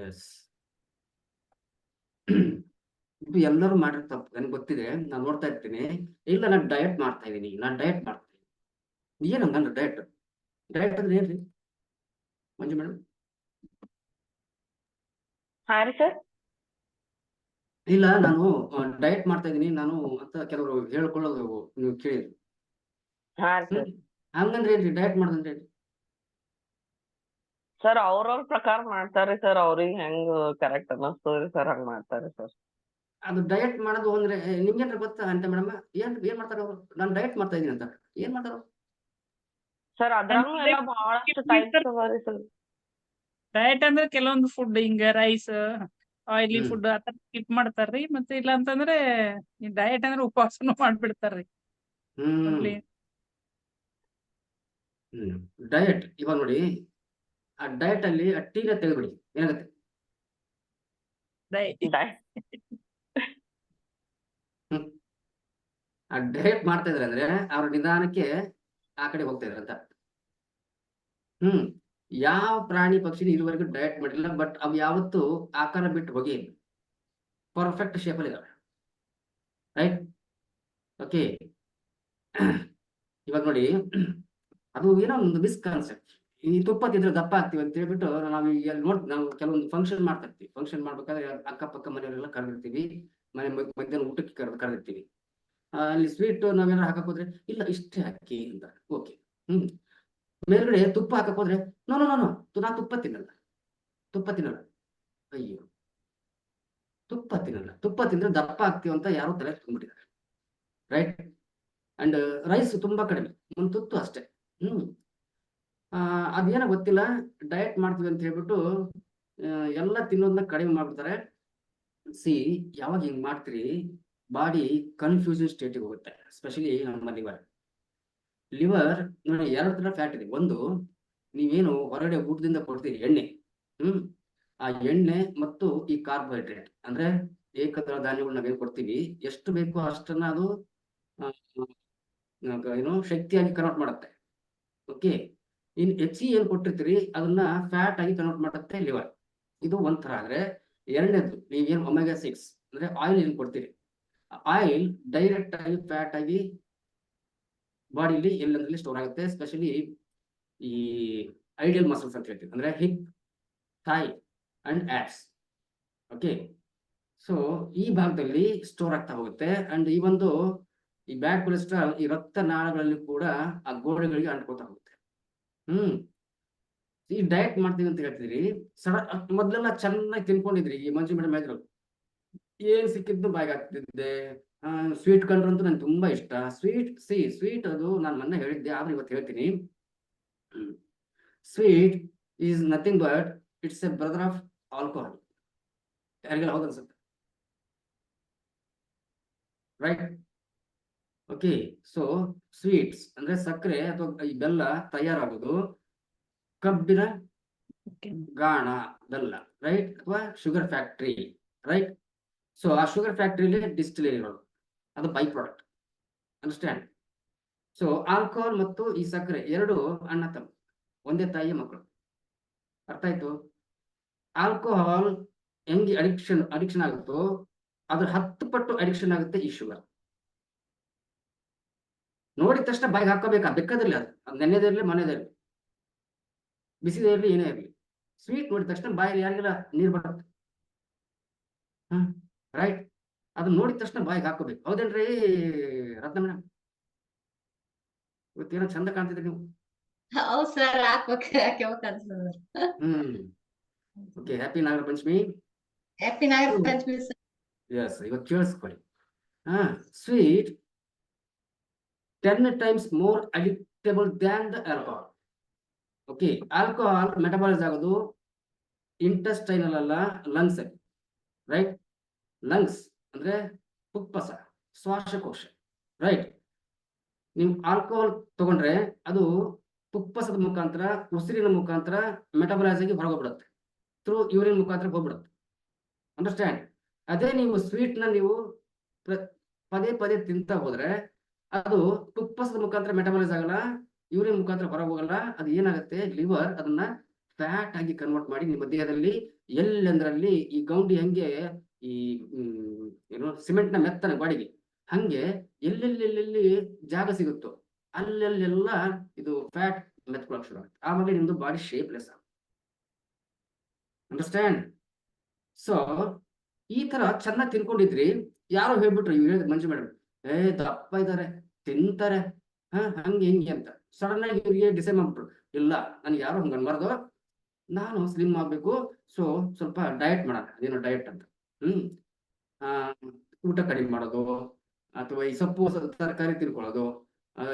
S ಇದು ಎಲ್ಲರೂ ಮಾಡಿರೋ ತಪ್ಪು ನನಗೆ ಗೊತ್ತಿದೆ ನಾನು ನೋಡ್ತಾ ಇರ್ತೀನಿ. ಇಲ್ಲ ನಾನು ಡಯಟ್ ಮಾಡ್ತಾ ಇದ್ದೀನಿ ನಾನು ಡಯಟ್ ಮಾಡ್ತಾ ಇದ್ದೀನಿ ಏನು ಹಂಗಂದ್ರೆ ಡಯಟ್ ಡಯಟ್ ಅಂದ್ರೆ ಏನ್ರಿ? ಮಂಜು ಮೇಡಮ್ ಸರ್ ಇಲ್ಲ ನಾನು ಡಯಟ್ ಮಾಡ್ತಾ ಇದ್ದೀನಿ ನಾನು ಅಂತ ಕೆಲವರು ಹೇಳ್ಕೊಳ್ಳೋದು ನೀವು ಕೇಳಿದ್ರಿ. ಹಂಗಂದ್ರೆ ಏನ್ರಿ ಡಯಟ್ ಮಾಡ್ದಂದ್ರೆ ಏನ್ರಿ? ಸರ್ ಅವ್ರವ್ರ ಪ್ರಕಾರ ಮಾಡ್ತಾರ್ರಿ ಸರ್ ಅವ್ರಿಗೆ ಹೆಂಗ್ ಕರೆಕ್ಟ್ ಅನ್ನಿಸ್ತದ್ರಿ ಸರ್ ಹಂಗ್ ಮಾಡ್ತಾರ್ರಿ ಸರ್ ಅದು ಡಯಟ್ ಮಾಡೋದು ಅಂದ್ರೆ ನಿಮ್ಗೇನ್ರ ಗೊತ್ತ ಅಂತ ಮೇಡಮ್ ಏನ್ ಏನ್ ಮಾಡ್ತಾರೆ ಅವರು? ನಾನು ಡಯಟ್ ಮಾಡ್ತಾ ಇದೀನಿ ಅಂತ. ಏನ್ ಮಾಡ್ತಾರ ಅವ್ರು? ಸರ್ ಅದ್ರಾಗೂ ಎಲ್ಲ ಬಹಳಷ್ಟು ಟೈಪ್ಸ್ ಅದಾವ್ರಿ ಸರ್ ಡಯಟ್ ಅಂದ್ರೆ ಕೆಲವೊಂದು ಫುಡ್ ಹಿಂಗ ರೈಸ್ ಆಯಿಲಿ. ಫುಡ್ ಆತರ ಸ್ಕಿಪ್ ಮಾಡ್ತಾರ್ರಿ. ಮತ್ತೆ ಇಲ್ಲ ಅಂತಂದ್ರೆ ಈ ಡಯಟ್ ಅಂದ್ರೆ ಉಪವಾಸನು ಮಾಡ್ಬಿಡ್ತಾರ್ರಿ. ಡಯಟ್ ಇವಾಗ ನೋಡಿ ಆ ಡಯಟ್ ಅಲ್ಲಿ ಆ ಟೀನ ತೆಗೆದ್ಬಿಡಿ. ಏನಾಗುತ್ತೆ? ಆ ಡಯಟ್ ಮಾಡ್ತಾ ಇದ್ರೆ ಅಂದ್ರೆ ಅವ್ರ ನಿಧಾನಕ್ಕೆ ಆ ಕಡೆ ಹೋಗ್ತಾ ಇದ್ರ ಅಂತ. ಹ್ಮ್. ಯಾವ ಪ್ರಾಣಿ ಪಕ್ಷಿ ಇದುವರೆಗೂ ಡಯಟ್ ಮಾಡಿಲ್ಲ ಬಟ್ ಅವ್ ಯಾವತ್ತು ಆಕಾರ ಬಿಟ್ಟು ಹೋಗಿ ಪರ್ಫೆಕ್ಟ್ ಶೇಪಲ್ಲಿ ಇದಾವೆ. ರೈಟ್ ಓಕೆ ಇವಾಗ ನೋಡಿ ಅದು ಏನೋ ಒಂದು ಮಿಸ್ಕಾನ್ಸೆಪ್ಟ್ ಈ ತುಪ್ಪ ತಿಂದ್ರೆ ದಪ್ಪ ಆಗ್ತೀವಿ ಅಂತ ಹೇಳ್ಬಿಟ್ಟು ನಾವು ಈಗ ನೋಡ್, ನಾವು ಕೆಲವೊಂದು ಫಂಕ್ಷನ್ ಮಾಡ್ತಾ ಇರ್ತೀವಿ ಫಂಕ್ಷನ್ ಮಾಡ್ಬೇಕಾದ್ರೆ ಅಕ್ಕಪಕ್ಕ ಮನೆಯವರೆಲ್ಲ ಕರೆದಿರ್ತೀವಿ. ಮನೆ ಮಧ್ಯ- ಮಧ್ಯಾಹ್ನ ಊಟಕ್ಕೆ ಕರೆದು, ಕರೆದಿರ್ತೀವಿ. ಅಲ್ಲಿ ಸ್ವೀಟ್ ನಾವೇನಾರು ಹಾಕಕ್ ಹೋದ್ರೆ, ಇಲ್ಲ, ಇಷ್ಟೇ ಹಾಕಿ ಅಂತ ಓಕೆ ಹ್ಮ್. ಮೇಲ್ಗಡೆ ತುಪ್ಪ ಹಾಕಕ್ ಹೋದ್ರೆ ನೋ ನೋ ನೋ ನಾ ತುಪ್ಪ ತಿನ್ನಲ್ಲ. ತುಪ್ಪ ತಿನ್ನಲ್ಲ. ಅಯ್ಯೋ. ತುಪ್ಪ ತಿನ್ನಲ್ಲ. ತುಪ್ಪ ತಿಂದ್ರೆ ದಪ್ಪ ಆಗ್ತೀವಿ ಅಂತ ಯಾರೋ ತಲೆ ತುಂಬಿಟ್ಟಿದ್ದಾರೆ ರೈಟ್ ಅಂಡ್ ರೈಸ್ ತುಂಬಾ ಕಡಿಮೆ. ಒಂದು ತುತ್ತು ಅಷ್ಟೇ. ಹ್ಮ್. ಅದೇನೋ ಗೊತ್ತಿಲ್ಲ ಡಯಟ್ ಮಾಡ್ತೀವಿ ಅಂತ ಹೇಳ್ಬಿಟ್ಟು ಎಲ್ಲ ತಿನ್ನೋದನ್ನ ಕಡಿಮೆ ಮಾಡ್ಬಿಡ್ತಾರೆ. ಸಿ, ಯಾವಾಗ ಹಿಂಗ್ ಮಾಡ್ತೀರಿ, ಬಾಡಿ ಕನ್ಫ್ಯೂಷನ್ ಸ್ಟೇಟಿಗೆ ಹೋಗುತ್ತೆ ಸ್ಪೆಷಲಿ ನಮ್ಮ ಲಿವರ್ ಲಿವರ್ ನೋಡಿ ಎರಡು ತರ ಫ್ಯಾಟ್ ಇದೆ. ಒಂದು, ನೀವೇನು ಹೊರಗಡೆ ಊಟದಿಂದ ಕೊಡ್ತೀರಿ ಎಣ್ಣೆ, ಹ್ಮ್? ಆ ಎಣ್ಣೆ ಮತ್ತು ಈ ಕಾರ್ಬೋಹೈಡ್ರೇಟ್ ಅಂದ್ರೆ ಏಕದಳ ಧಾನ್ಯಗಳು ನಾವೇನ್ ಕೊಡ್ತೀವಿ, ಎಷ್ಟು ಬೇಕೋ ಅಷ್ಟನ್ನ ಅದು ಏನು ಶಕ್ತಿಯಾಗಿ ಕನ್ವರ್ಟ್ ಮಾಡುತ್ತೆ. ಓಕೆ ಇನ್ ಹೆಚ್ಚಿಗೆ ಏನ್ ಕೊಟ್ಟಿರ್ತೀರಿ, ಅದನ್ನ ಫ್ಯಾಟ್ ಆಗಿ ಕನ್ವರ್ಟ್ ಮಾಡುತ್ತೆ ಲಿವರ್ ಇದು ಒಂಥರ ಆದ್ರೆ ಎರಡನೇದು, ನೀವೇನು ಒಮೆಗಾ ಸಿಕ್ಸ್ ಅಂದ್ರೆ ಆಯಿಲ್ ಏನ್ ಕೊಡ್ತೀರಿ? ಆಯಿಲ್ ಡೈರೆಕ್ಟ್ ಆಗಿ ಫ್ಯಾಟ್ ಆಗಿ ಬಾಡಿಲಿ ಎಲ್ಲಂದ್ರಲ್ಲಿ ಸ್ಟೋರ್ ಆಗುತ್ತೆ ಸ್ಪೆಷಲಿ ಈ ಐಡಿಯಲ್ ಮಸಲ್ಸ್ ಅಂತ ಹೇಳ್ತೀವಿ, ಅಂದ್ರೆ hip thigh and apps okay so ಈ ಭಾಗದಲ್ಲಿ ಸ್ಟೋರ್ ಆಗ್ತಾ ಹೋಗುತ್ತೆ ಅಂಡ್ ಈ ಒಂದು ಈ ಬ್ಯಾಡ್ ಕೊಲೆಸ್ಟ್ರಾಲ್ ಈ ರಕ್ತ ನಾಳಗಳಲ್ಲಿ ಕೂಡ ಆ ಗೋಡೆಗಳಿಗೆ ಅಂಟ್ಕೋತಾ ಹೋಗುತ್ತೆ. ಹ್ಮ್. ಈ ಡಯಟ್ ಮಾಡ್ತೀನಿ ಅಂತ ಹೇಳ್ತಿದ್ರಿ ಸಡನ್ ಮೊದ್ಲೆಲ್ಲ ಚೆನ್ನಾಗಿ ತಿನ್ಕೊಂಡಿದ್ರಿ ಈ ಮಂಜು ಮೇಡಮ್ ಹೇಳಿದ್ರು. ಏನ್ ಸಿಕ್ಕಿದ್ದು ಬಾಯಿಗೆ ಸ್ವೀಟ್ ಕಂಡ್ರಂತೂ ನಂಗೆ ತುಂಬಾ ಇಷ್ಟ. ಸ್ವೀಟ್ ಸಿ ಸ್ವೀಟ್ ಅದು ನಾನು ಮೊನ್ನೆ ಹೇಳಿದ್ದೆ, ಆದ್ರೆ ಇವತ್ತು ಹೇಳ್ತೀನಿ. Sweet is nothing but it's a brother of alcohol ಯಾರಿಗೆಲ್ಲ ಹೌದನ್ಸುತ್ತೆ ರೈಟ್ ಓಕೆ ಸೊ ಸ್ವೀಟ್ಸ್ ಅಂದ್ರೆ ಸಕ್ಕರೆ ಅಥವಾ ಈ ಬೆಲ್ಲ ತಯಾರಾಗೋದು. ಕಬ್ಬಿನ ಗಾಣ ಬೆಲ್ಲ ರೈಟ್ ಅಥವಾ ಶುಗರ್ ಫ್ಯಾಕ್ಟ್ರಿ ರೈಟ್ ಸೊ ಆ ಶುಗರ್ ಫ್ಯಾಕ್ಟ್ರಿಲಿ ಡಿಸ್ಟಿಲರಿಗಳು ಅದು by product understand so alcohol ಮತ್ತು ಈ ಸಕ್ಕರೆ ಎರಡು ಅಣ್ಣ ತಮ್ಮ ಒಂದೇ ತಾಯಿಯ ಮಕ್ಕಳು. ಅರ್ಥ ಆಯ್ತು? ಆಲ್ಕೋಹಾಲ್ ಹೆಂಗೆ ಅಡಿಕ್ಷನ್ ಅಡಿಕ್ಷನ್ ಆಗುತ್ತೋ ಅದ್ರ ಹತ್ತು ಪಟ್ಟು ಅಡಿಕ್ಷನ್ ಆಗುತ್ತೆ ಈ ಶುಗರ್ ನೋಡಿದ ತಕ್ಷಣ ಬಾಯಿಗೆ ಹಾಕೋಬೇಕಾ ಬೆಕ್ಕದಿರಲಿ ಅದು. ನೆನೆದಿರಲಿ ಮನೆದಿರಲಿ ಬಿಸಿದೇ ಇರಲಿ ಏನೇ ಇರಲಿ ಸ್ವೀಟ್ ನೋಡಿದ ತಕ್ಷಣ ಬಾಯಿಗೆ ಯಾರಿಗೆಲ್ಲ ನೀರು ಬರುತ್ತೆ? ಹ್ಮ್ ರೈಟ್ ಅದನ್ನ ನೋಡಿದ ತಕ್ಷಣ ಬಾಯಿಗೆ ಹಾಕೋಬೇಕು ಹೌದೇನ್ರಿ ರತ್ನ ಮೇಡಮ್ ಇವತ್ತೇನೋ ಚಂದ ಕಾಣ್ತಿದ್ರಿ ನೀವು. ಹೌದ್ sir hmm. Okay happy Nagara Panchami. Happy Nagara Panchami sir yes ಇವತ್ತು ಕೇಳಿಸ್ಕೊಳ್ಳಿ. ಹಾ sweet ten times more addictable than the alcohol okay alcohol metabolise ಆಗೋದು ಇಂಟೆಸ್ಟೈನಲ್ ಅಲ್ಲ ಲಂಗ್ಸ್ ರೈಟ್ ಲಂಗ್ಸ್ ಅಂದ್ರೆ ಉಪ್ಪಸ ಶ್ವಾಸಕೋಶ ರೈಟ್ ನೀವು ಆಲ್ಕೋಹಾಲ್ ತಗೊಂಡ್ರೆ ಅದು ತುಪ್ಪಸದ ಮುಖಾಂತರ, ಉಸಿರಿನ ಮುಖಾಂತರ ಮೆಟಬಲೈಸ್ ಆಗಿ ಹೊರಗೋಗ್ಬಿಡುತ್ತೆ ಥ್ರೂ ಯೂರಿನ್ ಮುಖಾಂತರ ಹೋಗ್ಬಿಡುತ್ತೆ. ಅಂಡರ್ಸ್ಟ್ಯಾಂಡ್ ಅದೇ ನೀವು ಸ್ವೀಟ್ ನೀವು ಪದೇ ಪದೇ ತಿಂತಾ ಹೋದ್ರೆ ಅದು ತುಪ್ಪಸದ ಮುಖಾಂತರ ಮೆಟಬಲೈಸ್ ಆಗಲ್ಲ ಯೂರಿನ್ ಮುಖಾಂತರ ಹೋಗಲ್ಲ ಅದು ಏನಾಗುತ್ತೆ ಲಿವರ್ ಅದನ್ನ ಫ್ಯಾಟ್ ಆಗಿ ಕನ್ವರ್ಟ್ ಮಾಡಿ ನಿಮ್ಮ ದೇಹದಲ್ಲಿ ಎಲ್ಲೆಂದ್ರಲ್ಲಿ ಈ ಗೌಂಡಿ ಹಂಗೆ ಈ ಏನು ಸಿಮೆಂಟ್ನ ಮೆತ್ತನ ಬಾಡಿಗೆ ಹಂಗೆ ಎಲ್ಲೆಲ್ಲೆಲ್ಲೆಲ್ಲಿ ಜಾಗ ಸಿಗುತ್ತೋ ಅಲ್ಲೆಲ್ಲೆಲ್ಲ ಇದು ಫ್ಯಾಟ್ ಮೆತ್ಕೊಳಕ್ ಶುರು ಆಗುತ್ತೆ. ಆವಾಗ ನಿಮ್ದು ಬಾಡಿ ಶೇಪ್ಲೆಸ್ ಆಗುತ್ತೆ. ಅಂಡರ್ಸ್ಟ್ಯಾಂಡ್ ಸೊ ಈ ತರ ಚೆನ್ನಾಗಿ ತಿನ್ಕೊಂಡಿದ್ರಿ, ಯಾರೋ ಹೇಳ್ಬಿಟ್ರು ಇವ್ ಹೇಳಿದ್ ಮಂಜು ಮೇಡಮ್ ಏ, ದಪ್ಪ ಇದಾರೆ, ತಿಂತಾರೆ. ಹ, ಹಂಗೆ ಹಿಂಗೆ ಅಂತ. ಸಡನ್ ಆಗಿ ಇವ್ರಿಗೆ ಡಿಸೈಡ್ ಮಾಡ್ಬಿಟ್ರು. ಇಲ್ಲ, ನನ್ಗೆ ಯಾರು ಹಂಗ ಅನ್ಬಾರ್ದು. ನಾನು ಸ್ಲಿಮ್ ಆಗ್ಬೇಕು. ಸೊ ಸ್ವಲ್ಪ ಡಯಟ್ ಮಾಡೋಣ. ಅದೇನೋ ಡಯಟ್ ಅಂತ. ಹ್ಮ್. ಆ, ಊಟ ಕಡಿಮೆ ಮಾಡೋದು, ಅಥವಾ ಈ ಸೊಪ್ಪು ತರಕಾರಿ ತಿನ್ಕೊಳ್ಳೋದು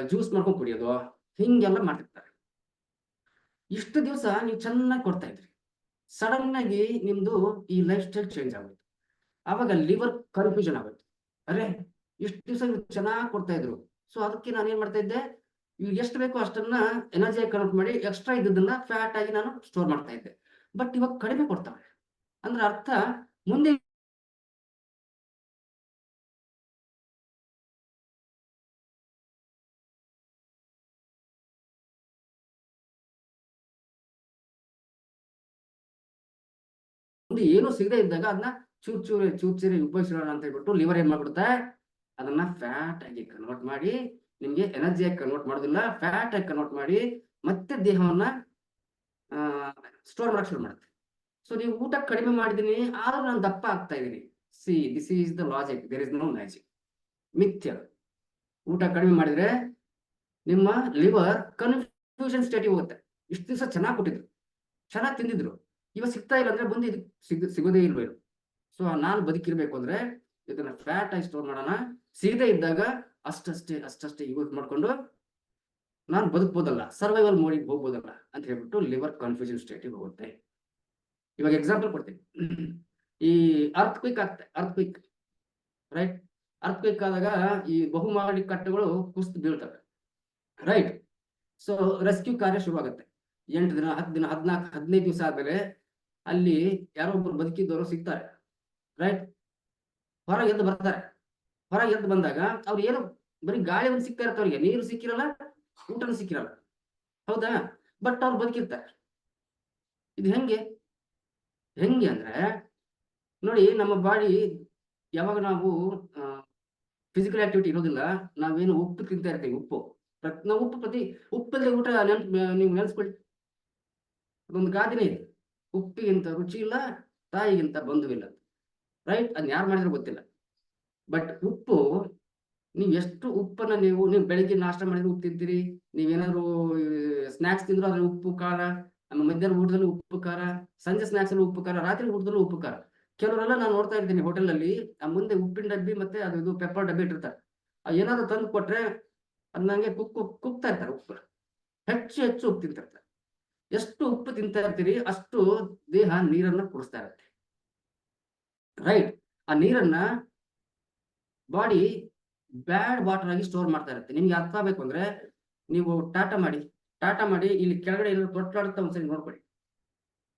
ಜ್ಯೂಸ್ ಮಾಡ್ಕೊಂಡು ಕುಡಿಯೋದು, ಹಿಂಗೆಲ್ಲ ಮಾಡ್ತಿರ್ತಾರೆ. ಇಷ್ಟು ದಿವಸ ನೀವು ಚೆನ್ನಾಗಿ ಕೊಡ್ತಾ ಇದ್ರಿ. ಸಡನ್ ಆಗಿ ನಿಮ್ದು ಈ ಲೈಫ್ ಸ್ಟೈಲ್ ಚೇಂಜ್ ಆಗುತ್ತೆ ಅವಾಗ ಲಿವರ್ ಕನ್ಫ್ಯೂಷನ್ ಆಗುತ್ತೆ ಅರೆ ಇಷ್ಟು ದಿವಸ ಚೆನ್ನಾಗಿ ಕೊಡ್ತಾ ಇದ್ರು. ಸೊ ಅದಕ್ಕೆ ನಾನು ಏನ್ ಮಾಡ್ತಾ ಇದ್ದೆ ಇವ್ ಎಷ್ಟು ಬೇಕೋ ಅಷ್ಟನ್ನ ಎನರ್ಜಿ ಕನ್ವರ್ಟ್ ಮಾಡಿ ಎಕ್ಸ್ಟ್ರಾ ಇದ್ದದನ್ನ ಫ್ಯಾಟ್ ಆಗಿ ನಾನು ಸ್ಟೋರ್ ಮಾಡ್ತಾ ಇದ್ದೆ. ಬಟ್ ಇವಾಗ ಕಡಿಮೆ ಕೊಡ್ತಾವೆ ಅಂದ್ರೆ ಅರ್ಥ, ಮುಂದೆ ಮುಂದೆ ಏನು ಸಿಗದೆ ಇದ್ದಾಗ ಅದನ್ನ ಚೂರ್ ಚೂರ್ ಚೂರ್ ಚೂರಿ ಉಪಯೋಗಿಸೋಣ ಅಂತ ಹೇಳ್ಬಿಟ್ಟು ಲಿವರ್ ಏನ್ ಮಾಡ್ಬಿಡುತ್ತೆ? ಅದನ್ನ ಫ್ಯಾಟ್ ಆಗಿ ಕನ್ವರ್ಟ್ ಮಾಡಿ, ನಿಮ್ಗೆ ಎನರ್ಜಿಯಾಗಿ ಕನ್ವರ್ಟ್ ಮಾಡೋದಿಲ್ಲ ಫ್ಯಾಟ್ ಆಗಿ ಕನ್ವರ್ಟ್ ಮಾಡಿ ಮತ್ತೆ ದೇಹವನ್ನ ಸ್ಟೋರ್ ಮಾಡಕ್ ಶುರು ಮಾಡುತ್ತೆ. ಸೊ ನೀವು ಊಟ ಕಡಿಮೆ ಮಾಡಿದೀನಿ, ಆದ್ರೂ ನಾನು ದಪ್ಪ ಆಗ್ತಾ ಇದ್ದೀನಿ see this is the logic there is no magic ಮಿಥ್ಯ. ಊಟ ಕಡಿಮೆ ಮಾಡಿದ್ರೆ ನಿಮ್ಮ ಲಿವರ್ ಕನ್ಫ್ಯೂಷನ್ ಸ್ಟೇಟಿಗೆ ಹೋಗುತ್ತೆ. ಇಷ್ಟು ದಿವಸ ಚೆನ್ನಾಗಿ ಕೊಟ್ಟಿದ್ರು. ಚೆನ್ನಾಗಿ ತಿಂದಿದ್ರು. ಇವಾಗ ಸಿಗ್ತಾ ಇಲ್ಲ ಅಂದ್ರೆ ಬಂದು ಇದು ಸಿಗ್, ಸಿಗೋದೇ ಇಲ್ವೇನು. ಸೊ ನಾನು ಬದುಕಿರ್ಬೇಕು ಅಂದ್ರೆ ಇದನ್ನ ಫ್ಯಾಟ್ ಆಗಿ ಸ್ಟೋರ್ ಮಾಡೋಣ. ಸಿಗದೆ ಇದ್ದಾಗ ಅಷ್ಟಷ್ಟೇ ಅಷ್ಟಷ್ಟೇ ಯೂಸ್ ಮಾಡ್ಕೊಂಡು ನಾನು ಬದುಕ್ಬೋದಲ್ಲ ಸರ್ವೈವಲ್ ಮೋಡಿಗೆ ಹೋಗ್ಬೋದಲ್ಲ ಅಂತ ಹೇಳ್ಬಿಟ್ಟು ಲಿವರ್ ಕನ್ಫ್ಯೂಷನ್ ಸ್ಟೇಟಿಗೆ ಹೋಗುತ್ತೆ. ಇವಾಗ ಎಕ್ಸಾಂಪಲ್ ಕೊಡ್ತೀನಿ. ಈ ಅರ್ತ್ ಕ್ವಿಕ್ ಆಗ್ತದೆ earthquake right earthquake ಆದಾಗ ಈ ಬಹುಮಹಡಿ ಕಟ್ಟೆಗಳು ಕುಸ್ತ್ ಬೀಳ್ತವೆ ರೈಟ್ ಸೊ ರೆಸ್ಕ್ಯೂ ಕಾರ್ಯ ಶುರುವಾಗುತ್ತೆ ಎಂಟು ದಿನ, ಹತ್ತು ದಿನ, ಹದಿನಾಲ್ಕು, ಹದಿನೈದು ದಿವಸ ಆದ್ಮೇಲೆ ಅಲ್ಲಿ ಯಾರೋ ಒಬ್ರು ಬದುಕಿದ್ದವರು ಸಿಗ್ತಾರೆ ರೈಟ್ ಹೊರಗೆ ಎದ್ದು ಬರ್ತಾರೆ. ಹೊರಗೆ ಎದ್ದು ಬಂದಾಗ ಅವ್ರು ಏನು ಬರೀ ಗಾಳಿ ಒಂದು ಸಿಗ್ತಾ ಇರುತ್ತೆ ಅವ್ರಿಗೆ, ನೀರು ಸಿಕ್ಕಿರಲ್ಲ, ಊಟನೂ ಸಿಕ್ಕಿರಲ್ಲ. ಹೌದಾ? ಬಟ್ ಅವ್ರು ಬದುಕಿರ್ತಾರೆ. ಇದು ಹೆಂಗೆ? ಹೆಂಗೆ ಅಂದ್ರೆ, ನೋಡಿ ನಮ್ಮ ಬಾಡಿ ಯಾವಾಗ ನಾವು ಫಿಸಿಕಲ್ ಆಕ್ಟಿವಿಟಿ ಇರೋದಿಲ್ಲ, ನಾವೇನು ಉಪ್ಪು ತಿಂತಾ ಇರ್ತೀವಿ, ಉಪ್ಪು. ನಾವು ಉಪ್ಪು ಪ್ರತಿ ಉಪ್ಪಲ್ಲಿ ಊಟ ನೆನ್ಪು, ನೀವು ನೆನೆಸ್ಕೊಳ್ಳಿ. ಅದೊಂದು ಗಾದಿನೇ ಇದೆ. ಉಪ್ಪಿಗಿಂತ ರುಚಿ ಇಲ್ಲ ತಾಯಿಗಿಂತ ಬಂಧುವಿಲ್ಲ. ರೈಟ್ ಅದನ್ನ ಯಾರು ಮಾಡಿದ್ರು ಗೊತ್ತಿಲ್ಲ. ಬಟ್ ಉಪ್ಪು, ನೀವು ಎಷ್ಟು ಉಪ್ಪನ್ನ ನೀವು ನೀವು ಬೆಳಿಗ್ಗೆ ನಾಷ್ಟ ಮಾಡಿದ್ರೆ ಉಪ್ಪು ತಿಂತೀರಿ? ನೀವೇನಾದ್ರು ಸ್ನಾಕ್ಸ್ ತಿಂದ್ರು ಅದ್ರಲ್ಲಿ ಉಪ್ಪು, ಖಾರ ಆಮೇಲೆ ಮಧ್ಯಾಹ್ನ ಊಟದಲ್ಲಿ ಉಪ್ಪು, ಖಾರ, ಸಂಜೆ ಸ್ನಾಕ್ಸ್ ಅಲ್ಲಿ ಉಪ್ಪು, ಖಾರ, ರಾತ್ರಿ ಊಟದಲ್ಲೂ ಉಪ್ಪು, ಖಾರ. ಕೆಲವರೆಲ್ಲ ನಾನು ನೋಡ್ತಾ ಇರ್ತೀನಿ ಹೋಟೆಲ್ ಅಲ್ಲಿ ಮುಂದೆ ಉಪ್ಪಿನ ಡಬ್ಬಿ ಮತ್ತೆ ಅದು ಇದು ಪೆಪ್ಪರ್ ಡಬ್ಬಿ ಇಟ್ಟಿರ್ತಾರೆ. ಏನಾದ್ರು ತಂದು ಕೊಟ್ರೆ ಅದನ್ನ ಕುಕ್ಕು ಕುಕ್ ಕುಕ್, ಕುಕ್ತಾ ಇರ್ತಾರೆ ಉಪ್ಪು. ಹೆಚ್ಚು ಹೆಚ್ಚು ಉಪ್ಪು ತಿಂತಿರ್ತಾರೆ. ಎಷ್ಟು ಉಪ್ಪು ತಿಂತಾ ಇರ್ತೀರಿ ಅಷ್ಟು ದೇಹ ನೀರನ್ನ ಕುಡಿಸ್ತಾ ಇರುತ್ತೆ. ರೈಟ್ ಆ ನೀರನ್ನ ಬಾಡಿ ಬ್ಯಾಡ್ ವಾಟರ್ ಆಗಿ ಸ್ಟೋರ್ ಮಾಡ್ತಾ ಇರುತ್ತೆ. ನಿಮ್ಗೆ ಅರ್ಥ ಆಗ್ಬೇಕು ಅಂದ್ರೆ ನೀವು ಟಾಟಾ ಮಾಡಿ ಟಾಟಾ ಮಾಡಿ ಇಲ್ಲಿ ಕೆಳಗಡೆ ಏನಾದ್ರು ತೊಟ್ಲಾಡುತ್ತಾ ಒಂದ್ಸರಿ ನೋಡ್ಕೊಳ್ಳಿ.